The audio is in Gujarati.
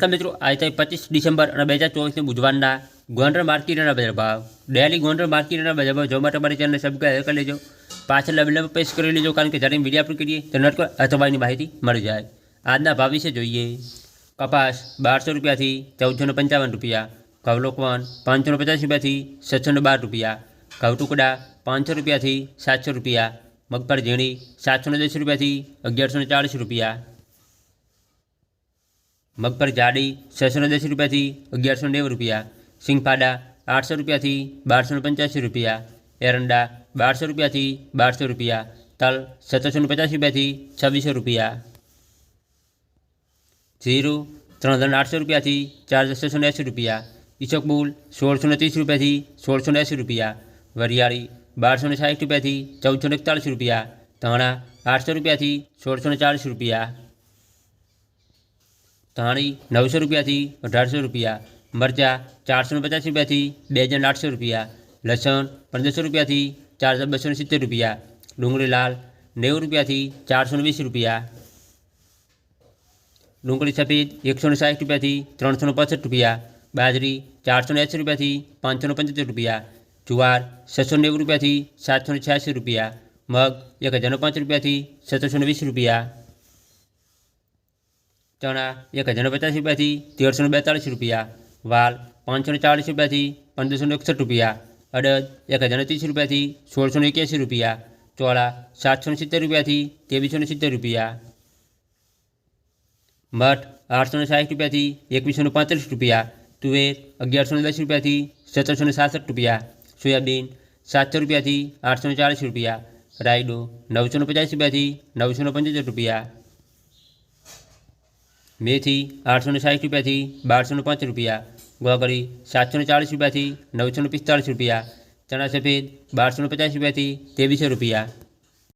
તો મિત્રો આઈ થઈ 25 ડિસેમ્બર 2024 ને બુધવારના ગોંડર માર્કેટના દરભાવ ડેલી ગોંડર માર્કેટના દરભાવ જો માતરબારી ચેનલને સબસ્ક્રાઇબ કરી લેજો પાછળ લબ લબ પ્રેસ કરી લેજો કારણ કે જ્યારે મીડિયા પર કરીએ તો નટકો અતોવા ની બાહતી મરી જાય આજના ભાવ વિશે જોઈએ કપાસ 1200 રૂપિયા થી 1455 રૂપિયા કવલોક ワン550 રૂપિયા થી 612 રૂપિયા કવ ટુકડા 500 રૂપિયા થી 700 રૂપિયા મગફર જીણી 710 રૂપિયા થી 1140 રૂપિયા મગફળી જાડી છસો દસ રૂપિયાથી અગિયારસો નેવું રૂપિયા સિંગફાડા આઠસો રૂપિયાથી બારસો પંચ્યાસી રૂપિયા એરંડા બારસો રૂપિયાથી બારસો રૂપિયા તલ સત્તરસો પચાસ રૂપિયાથી છવ્વીસો રૂપિયા જીરું ત્રણ હજાર આઠસો રૂપિયાથી ચાર હજાર છસો એંસી રૂપિયા ઈસકબુલ સોળસો ને ત્રીસ રૂપિયાથી સોળસો એંસી રૂપિયા વરિયાળી બારસો ને સાઠ રૂપિયાથી ચૌદસો એકતાળીસ રૂપિયા ધાણા આઠસો રૂપિયાથી સોળસો ચાલીસ રૂપિયા धाणी नौ सौ रुपया थी अठार सौ रुपया मरचा चार सौ पचास रुपया थी बे हज़ार आठ सौ रुपया लसन पंद्रह सौ रुपया थी चार हज़ार बसौ सित्तेर रुपया डूंगी लाल नेव रुपया थी चार सौ वीस रुपया डूंगी सफेद एक सौ साठ रुपया थी त्रम सौ पैंसठ रुपया बाजरी चार सौ अस्सी रुपया थी पाँच सौ पचहत्तर रुपया जुआर छः सौ नेव रुपया थी सात सौ छियासी रुपया मग एक हज़ार पाँच रुपया थी सत्रह सौ बीस रुपया चना एक हज़ार ने पचास रुपया थी तेर सौ बेतालीस रुपया वाल पाँच सौ चालीस रुपया थी पंद्रह सौ इकसठ रुपया अड़द एक हज़ार तीस रुपया थी सोलह सौ इक्यासी रुपया चौड़ा सात सौ सित्तर रुपया थी तेवीस सौ सित्तर रुपया मठ आठ सौ साठ रुपया थी एक सौ पैंतालीस रुपया तुवेर अगियार सौ दस रुपया थी सत्रह सौ सासठ रुपया सोयाबीन सात सौ रुपया थी आठ सौ चालीस रुपया रायडो नौ सौ पचास रुपया थी नौ सौ पचहत्तर रुपया મેથી આઠસો ને સાઠ રૂપિયાથી બારસો ને પાંચ રૂપિયા ગોગળી સાતસો ને ચાળીસ રૂપિયાથી નવસો ને પિસ્તાળીસ રૂપિયા ચણા સફેદ બારસો ને પચાસ રૂપિયાથી ત્રેવીસો રૂપિયા